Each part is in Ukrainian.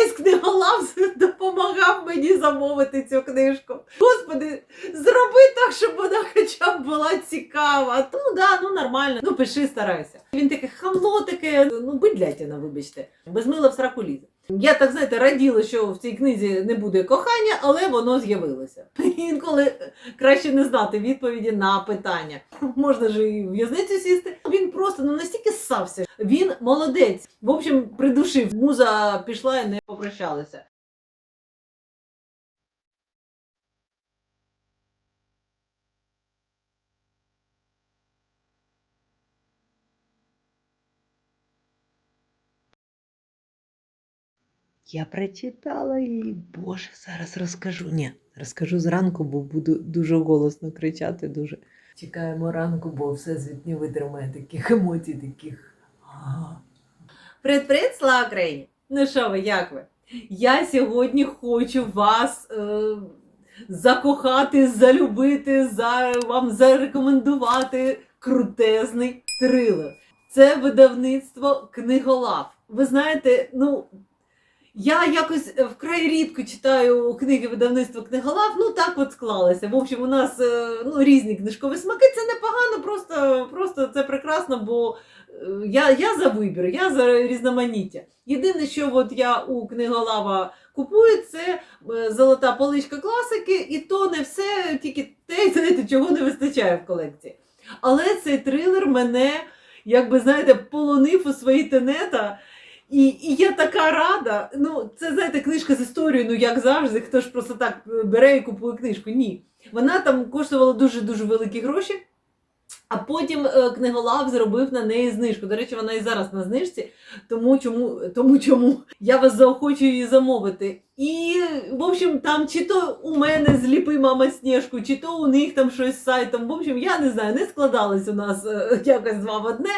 весь книголав допомагав мені замовити цю книжку. Господи, зроби так, щоб вона хоча б була цікава. Ну да, ну нормально. Ну пиши, старайся. Він таке хамло, таке, ну бидлятіна, вибачте. Без мила в сраку лізе. Я так знаєте, раділа, що в цій книзі не буде кохання, але воно з'явилося. Інколи краще не знати відповіді на питання. Можна ж і в в'язницю сісти. Він просто ну настільки ссався. Він молодець. В общем, придушив. Муза пішла і не попрощалася. Я прочитала її, Боже, зараз розкажу. Ні, розкажу зранку, бо буду дуже голосно кричати. Дуже. Чекаємо ранку, бо все звіт не витримає таких емоцій, таких. Привіт, привіт, слава Україні! Ну що ви, як ви? Я сьогодні хочу вас е, закохати, залюбити, за, вам зарекомендувати крутезний трилер. Це видавництво Книголав. Ви знаєте, ну. Я якось е, вкрай рідко читаю книги видавництва книголав. Ну так от склалося. В общем, у нас е, ну, різні книжкові смаки. Це непогано, просто, просто це прекрасно, бо е, я, я за вибір, я за різноманіття. Єдине, що от я у книголава купую, це золота поличка класики, і то не все, тільки те, знаєте, чого не вистачає в колекції. Але цей трилер мене, якби знаєте, полонив у свої тенета. І, і я така рада. Ну, це знаєте, книжка з історією, ну як завжди, хто ж просто так бере і купує книжку. Ні. Вона там коштувала дуже-дуже великі гроші. А потім е, книголав зробив на неї знижку. До речі, вона і зараз на знижці, тому чому, тому чому я вас заохочую її замовити. І, в общем, там чи то у мене зліпи мама сніжку, чи то у них там щось з сайтом. В общем, я не знаю, не складалось у нас е, якось два в одне,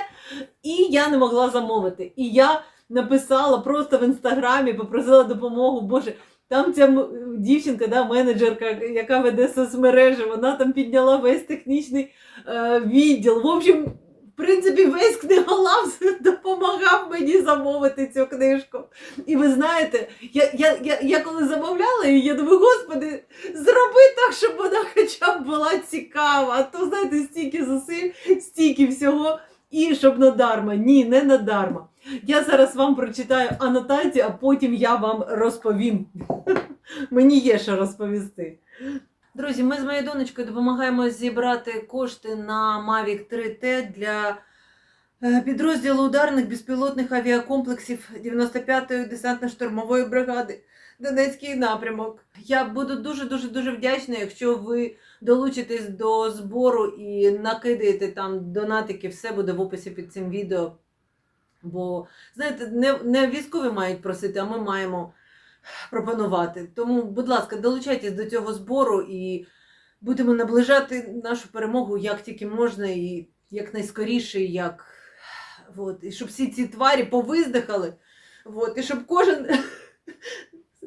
і я не могла замовити. І я написала просто в інстаграмі, попросила допомогу. Боже, там ця дівчинка, да, менеджерка, яка веде соцмережі, вона там підняла весь технічний е, відділ. В общем, в принципі, весь книголав допомагав мені замовити цю книжку. І ви знаєте, я, я, я, я коли замовляла її, я думаю, господи, зроби так, щоб вона хоча б була цікава. А то, знаєте, стільки зусиль, стільки всього. І щоб надарма. Ні, не надарма. Я зараз вам прочитаю анотацію, а потім я вам розповім. Мені є що розповісти. Друзі, ми з моєю донечкою допомагаємо зібрати кошти на Mavic 3T для е, підрозділу ударних безпілотних авіакомплексів 95-ї десантно-штурмової бригади Донецький напрямок. Я буду дуже дуже дуже вдячна, якщо ви долучитесь до збору і накидаєте там донатики, все буде в описі під цим відео. Бо, знаєте, не, не військові мають просити, а ми маємо пропонувати. Тому, будь ласка, долучайтесь до цього збору і будемо наближати нашу перемогу як тільки можна, і як найскоріше, як от, і щоб всі ці тварі повиздихали. От, і щоб кожен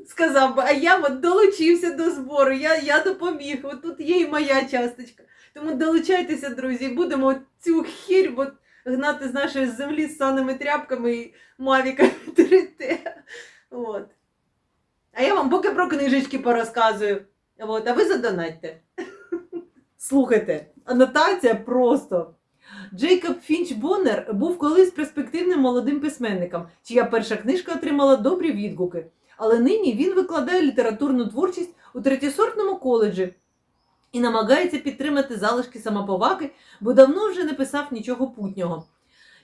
сказав би, а я от долучився до збору, я, я допоміг, от тут є і моя часточка. Тому долучайтеся, друзі, будемо цю хірь от, гнати з нашої землі з саними тряпками і мавіками 3T. От. А я вам поки про книжечки порозказую. От, а ви задонатьте. Слухайте, анотація просто. Джейкоб Фінч Боннер був колись перспективним молодим письменником, чия перша книжка отримала добрі відгуки. Але нині він викладає літературну творчість у третєсортному коледжі і намагається підтримати залишки самоповаги, бо давно вже не писав нічого путнього.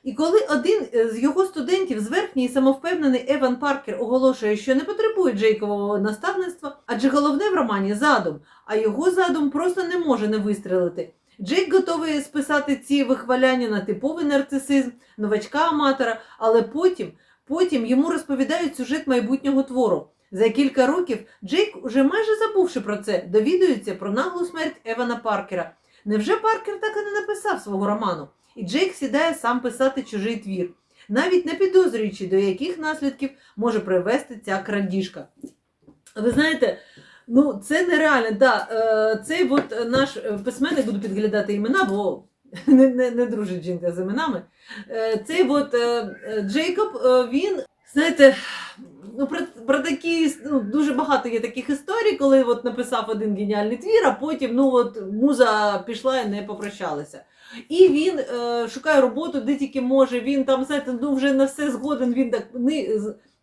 І коли один е, з його студентів, зверхній і самовпевнений Еван Паркер, оголошує, що не потребує Джейкового наставництва, адже головне в романі задум, а його задум просто не може не вистрелити. Джейк готовий списати ці вихваляння на типовий нарцисизм, новачка-аматора, але потім, потім йому розповідають сюжет майбутнього твору. За кілька років Джейк, уже майже забувши про це, довідується про наглу смерть Евана Паркера. Невже Паркер так і не написав свого роману? І Джейк сідає сам писати чужий твір, навіть не підозрюючи, до яких наслідків може привести ця крадіжка. Ви знаєте, ну це нереально. Да, е, цей от наш е, письменник буду підглядати імена, бо не, не, не дружить жінка з іменами. Е, Цей от Джейкоб, він Знаєте, ну, про, про такі ну, дуже багато є таких історій, коли от написав один геніальний твір, а потім ну, от, муза пішла і не попрощалася. І він е, шукає роботу, де тільки може. Він там, знаєте, ну вже на все згоден. Він так ни,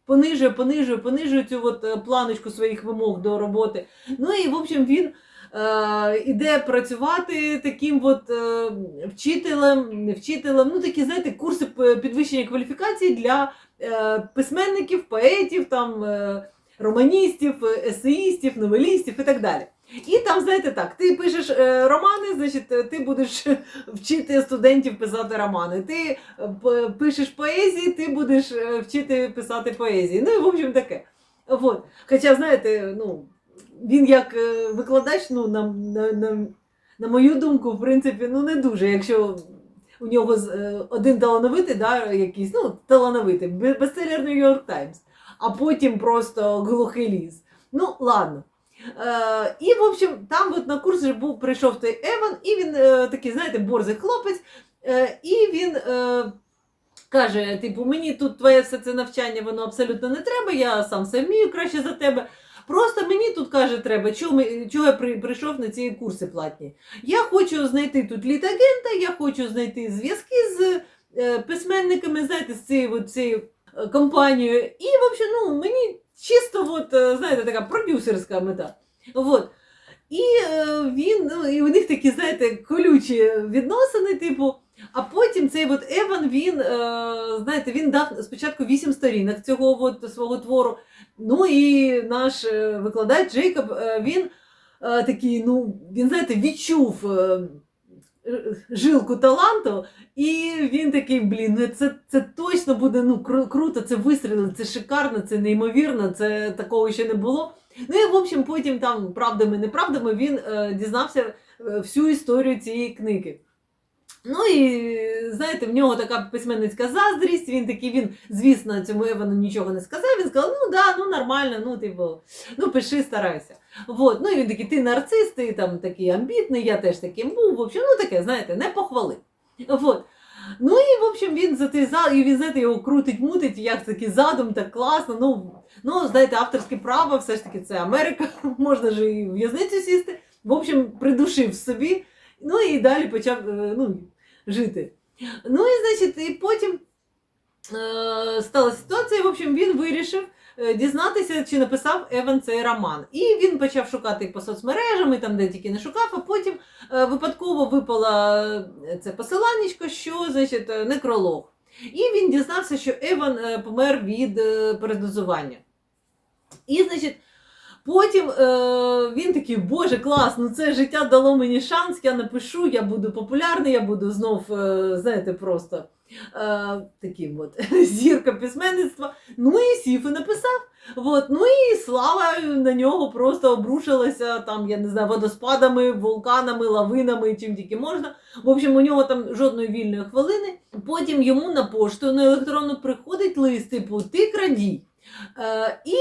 понижує, понижує, понижує цю от, е, планочку своїх вимог до роботи. Ну і в общем він. Е, іде працювати таким от е, вчителем, вчителем, ну такі, знаєте, курси підвищення кваліфікації для е, письменників, поетів, там, романістів, есеїстів, новелістів і так далі. І там, знаєте, так, ти пишеш романи, значить, ти будеш вчити студентів писати романи. Ти пишеш поезії, ти будеш вчити писати поезії. Ну і в общем таке. От. Хоча, знаєте, ну, він як е, викладач, ну, на, на, на, на мою думку, в принципі, ну не дуже. Якщо у нього е, один талановитий, да, якийсь, ну, талановитий, бе- бестселер New York Times, а потім просто глухий ліс. Ну, ладно. Е, і, в общем, там от на курс же був прийшов той Еван, і він е, такий, знаєте, борзий хлопець, е, і він. Е, Каже, типу, мені тут твоє все це навчання, воно абсолютно не треба, я сам все вмію краще за тебе. Просто мені тут каже, треба, чого, я прийшов на ці курси платні. Я хочу знайти тут літагента, я хочу знайти зв'язки з е, письменниками, знаєте, з цією, цією е, компанією. І, в общем, ну, мені чисто, от, е, знаєте, така продюсерська мета. От. І він, ну, і у них такі, знаєте, колючі відносини, типу. А потім цей от Еван, він, е, знаєте, він дав спочатку вісім сторінок цього от свого твору. Ну і наш е, викладач Джейкоб, е, він такий, ну, він, знаєте, відчув жилку таланту, і він такий, блін, ну це, це точно буде ну, кру- круто, це вистрілить, це шикарно, це неймовірно, це такого ще не було. Ну і в общем, потім там правдами, неправдами він дізнався всю історію цієї книги. Ну і знаєте, в нього така письменницька заздрість. Він такий, він, звісно, цьому Евану нічого не сказав. Він сказав: ну да, ну нормально, ну типу, ну пиши, старайся. Вот. Ну і він такий, ти нарцис, ти там такий амбітний, я теж таким був. В общем, ну таке, знаєте, не похвалив. Вот. Ну і в общем він за той зад, і він знаєте, його крутить, мутить, як такий задум, так класно. Ну, ну знаєте, авторське право, все ж таки, це Америка, можна ж і в'язницю сісти. В общем, придушив собі. Ну і далі почав е, ну, жити. Ну і значить, і потім е, стала ситуація, в общем, він вирішив е, дізнатися, чи написав Еван цей роман. І він почав шукати по соцмережам, і там де тільки не шукав, а потім е, випадково випало е, це посиланнячко, що значить, е, некролог. І він дізнався, що Еван е, помер від передозування. І, значить, Потім е, він такий, боже, клас, ну це життя дало мені шанс, я напишу, я буду популярний, я буду знов, е, знаєте, просто е, таким от зірка письменництва. Ну і сів і написав. От, ну і слава на нього просто обрушилася там, я не знаю, водоспадами, вулканами, лавинами, чим тільки можна. В общем, у нього там жодної вільної хвилини. Потім йому на пошту на електронну приходить лист, типу, ти крадій. Е, і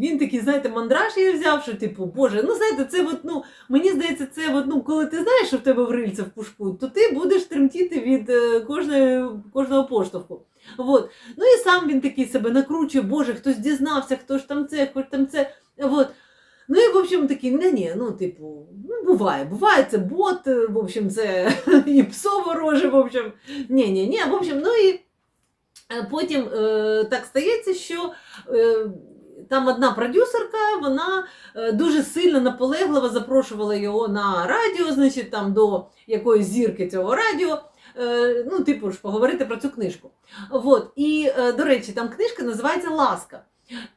він такий, знаєте, мандраж я взяв, що типу, боже, ну знаєте, це от, ну, мені здається, це от, ну, коли ти знаєш, що в тебе в в пушку, то ти будеш тремтіти від е, кожної, кожного поштовху. От. Ну і сам він такий себе накручує, боже, хтось дізнався, хто ж там це, хто там це. От. Ну і в общем такий, не ні, ну, типу, ну буває, буває, це бот, е, в общем, це і псо вороже, в общем. Ні, ні, ні, в общем, ну і потім е, так стається, що е, там одна продюсерка, вона е, дуже сильно наполегливо запрошувала його на радіо, значить, там до якоїсь зірки цього радіо. е, Ну, типу ж, поговорити про цю книжку. От. І, е, до речі, там книжка називається Ласка.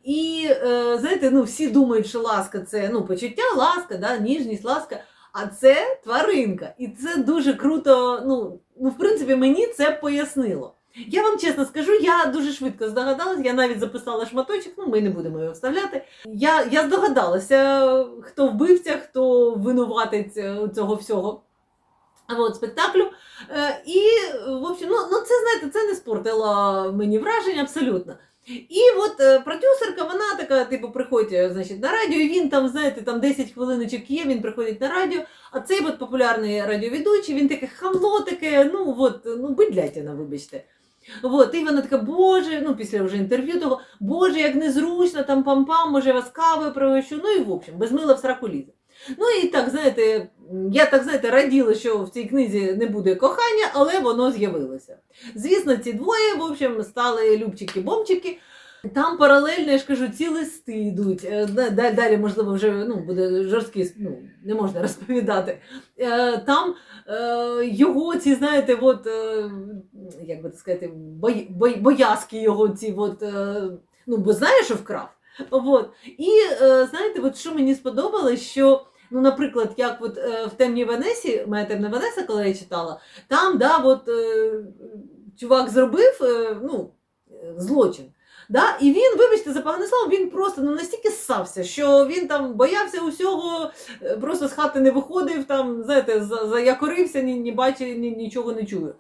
І е, знаєте, ну, всі думають, що ласка це ну, почуття, ласка, да, ніжність, ласка. А це тваринка. І це дуже круто. Ну, ну, в принципі, мені це пояснило. Я вам чесно скажу, я дуже швидко здогадалась, я навіть записала шматочок, ну ми не будемо його вставляти. Я, я здогадалася, хто вбивця, хто винуватець е, цього всього. От, спектаклю. Е, і, в общем, ну, ну це знаєте, це не спортило мені враження абсолютно. І от е, продюсерка, вона така, типу, приходить значить, на радіо, і він там, знаєте, там 10 хвилиночок є, він приходить на радіо, а цей от популярний радіоведучий, він таке хамло таке, ну от, ну, бидлятіна, вибачте. От, і вона така, боже, ну після вже інтерв'ю того, боже, як незручно, там пам-пам, може я вас кавою пригощу. Ну і в общем, без мила в сраку лізе. Ну і так, знаєте, я так знаєте, раділа, що в цій книзі не буде кохання, але воно з'явилося. Звісно, ці двоє, в общем, стали любчики-бомчики. Там паралельно, я ж кажу, ці листи йдуть. Е, да- да- Далі, можливо, вже ну, буде жорсткий, ну, не можна розповідати. Е, Там е, його ці, знаєте, от, як би сказати, боязки його ці, от, ну, бо знаєш, що вкрав. От. І знаєте, от що мені сподобалось, що. Ну, наприклад, як от в темній Венесі, моя темна Венеса, коли я читала, там, да, от, чувак зробив ну, злочин. Да? І він, вибачте, за погане слово, він просто ну, настільки ссався, що він там боявся усього, е, просто з хати не виходив, там, знаєте, заякорився, ні, ні бачив, ні, нічого не чує.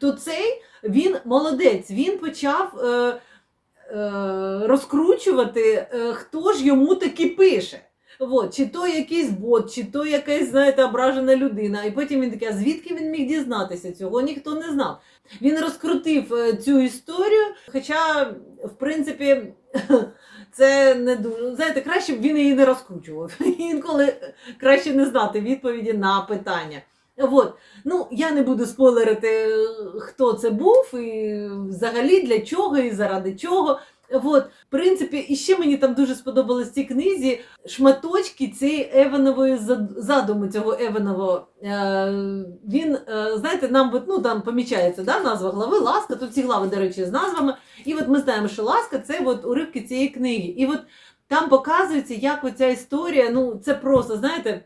То цей він молодець, він почав е, е, розкручувати, е, хто ж йому таки пише. От, чи то якийсь бот, чи то якась, знаєте, ображена людина. І потім він такий, а звідки він міг дізнатися? Цього ніхто не знав. Він розкрутив е, цю історію, хоча, в принципі, це не дуже. Знаєте, краще б він її не розкручував. Інколи краще не знати відповіді на питання. От. Ну, я не буду спойлерити, е, хто це був, і взагалі для чого і заради чого. От, в принципі, і ще мені там дуже сподобалось в цій книзі шматочки цієї Еванової зад- задуму цього Еванового. Е, він, е, знаєте, нам ну, там помічається да, назва глави Ласка. Тут ці глави, до речі, з назвами. І от ми знаємо, що Ласка це от уривки цієї книги. І от там показується, як оця історія, ну це просто, знаєте.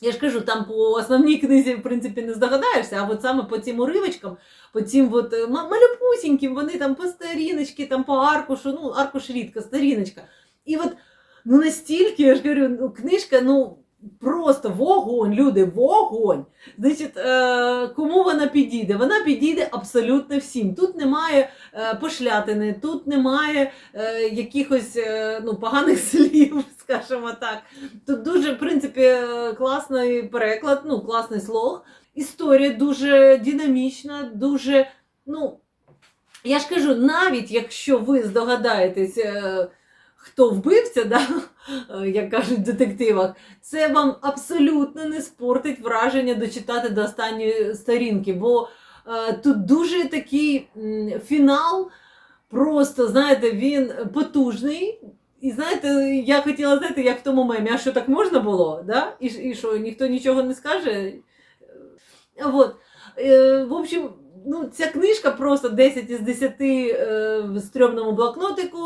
Я ж кажу, там по основній книзі, в принципі, не здогадаєшся, а от саме по цим уривочкам, по цим от е, малюпусіньким, вони там по сторіночці, там по аркушу, ну, аркуш рідко, сторіночка. І от ну настільки, я ж кажу, ну, книжка, ну. Просто вогонь, люди, вогонь. Значить, е, кому вона підійде? Вона підійде абсолютно всім. Тут немає е, пошлятини, тут немає е, якихось е, ну, поганих слів, скажімо так. Тут дуже, в принципі, е, класний переклад, ну, класний слог. Історія дуже динамічна, дуже, ну, я ж кажу, навіть якщо ви здогадаєтесь, е, хто вбивця, да, е, як кажуть в детективах, це вам абсолютно не спортить враження дочитати до останньої сторінки, бо е, тут дуже такий фінал, просто, знаєте, він потужний. І знаєте, я хотіла знаєте, як в тому мемі, а що так можна було? Да? І, і що, ніхто нічого не скаже? Вот. Е, в общем, ну, ця книжка просто 10 із 10 е, в стрьомному блокнотику,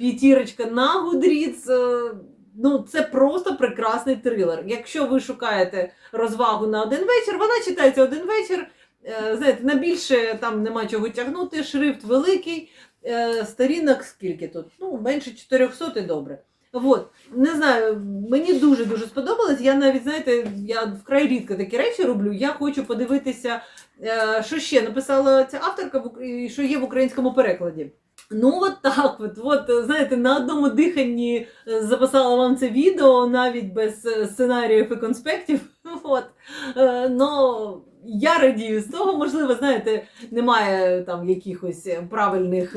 п'ятірочка на Гудріц. Е, ну, це просто прекрасний трилер. Якщо ви шукаєте розвагу на один вечір, вона читається один вечір. Е, знаєте, на більше там нема чого тягнути, шрифт великий, е, сторінок скільки тут? Ну, менше 400 і добре. Вот. Не знаю, мені дуже дуже сподобалось. Я навіть, знаєте, я вкрай рідко такі речі роблю. Я хочу подивитися, що ще написала ця авторка, що є в українському перекладі. Ну, от так, от, от, знаєте, на одному диханні е, записала вам це відео, навіть без е, сценаріїв і конспектів. От. Е, Но я радію з того, можливо, знаєте, немає там якихось правильних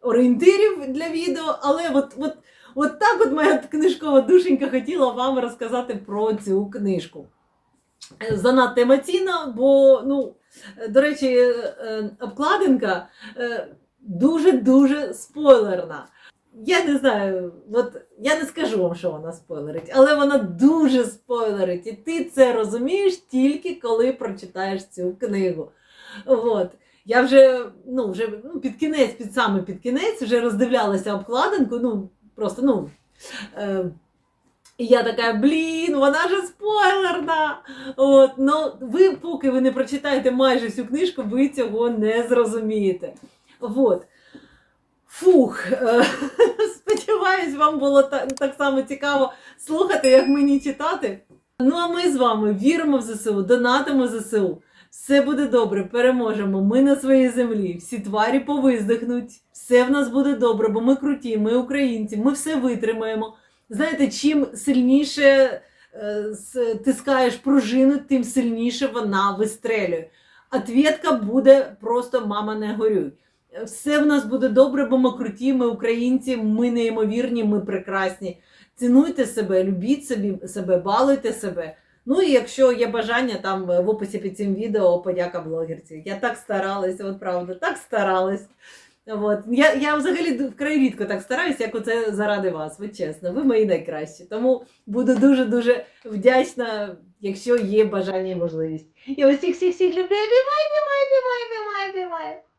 орієнтирів для відео, але от, от, от так от моя книжкова душенька хотіла вам розказати про цю книжку. Занадто емоційно, бо, ну, до речі, обкладинка дуже-дуже спойлерна. Я не знаю, от я не скажу вам, що вона спойлерить, але вона дуже спойлерить. І ти це розумієш тільки коли прочитаєш цю книгу. От. Я вже, ну, вже ну, під кінець, під саме під кінець, вже роздивлялася обкладинку, ну, просто, ну. Е, і я така, блін, вона ж спойлерна. От, ну, ви, поки ви не прочитаєте майже всю книжку, ви цього не зрозумієте. От. Фух, е, сподіваюсь, вам було та- так само цікаво слухати, як мені читати. Ну а ми з вами віримо в ЗСУ, донатимо ЗСУ. Все буде добре, переможемо. Ми на своїй землі. Всі тварі повиздихнуть. Все в нас буде добре, бо ми круті, ми українці, ми все витримаємо. Знаєте, чим сильніше е, стискаєш пружину, тим сильніше вона вистрелює. Ответка буде просто мама не горюй. Все в нас буде добре, бо ми круті, ми українці, ми неймовірні, ми прекрасні. Цінуйте себе, любіть собі себе, балуйте себе. Ну і якщо є бажання, там в описі під цим відео подяка блогерці. Я так старалася, от правда, так старалась. От. Я, я взагалі вкрай рідко так стараюся, як оце заради вас. Ви чесно, ви мої найкращі. Тому буду дуже-дуже вдячна, якщо є бажання і можливість. Я усіх всіх всіх люблю. Обіймаю, обіймаю, обіймаю, обіймаю, обіймаю.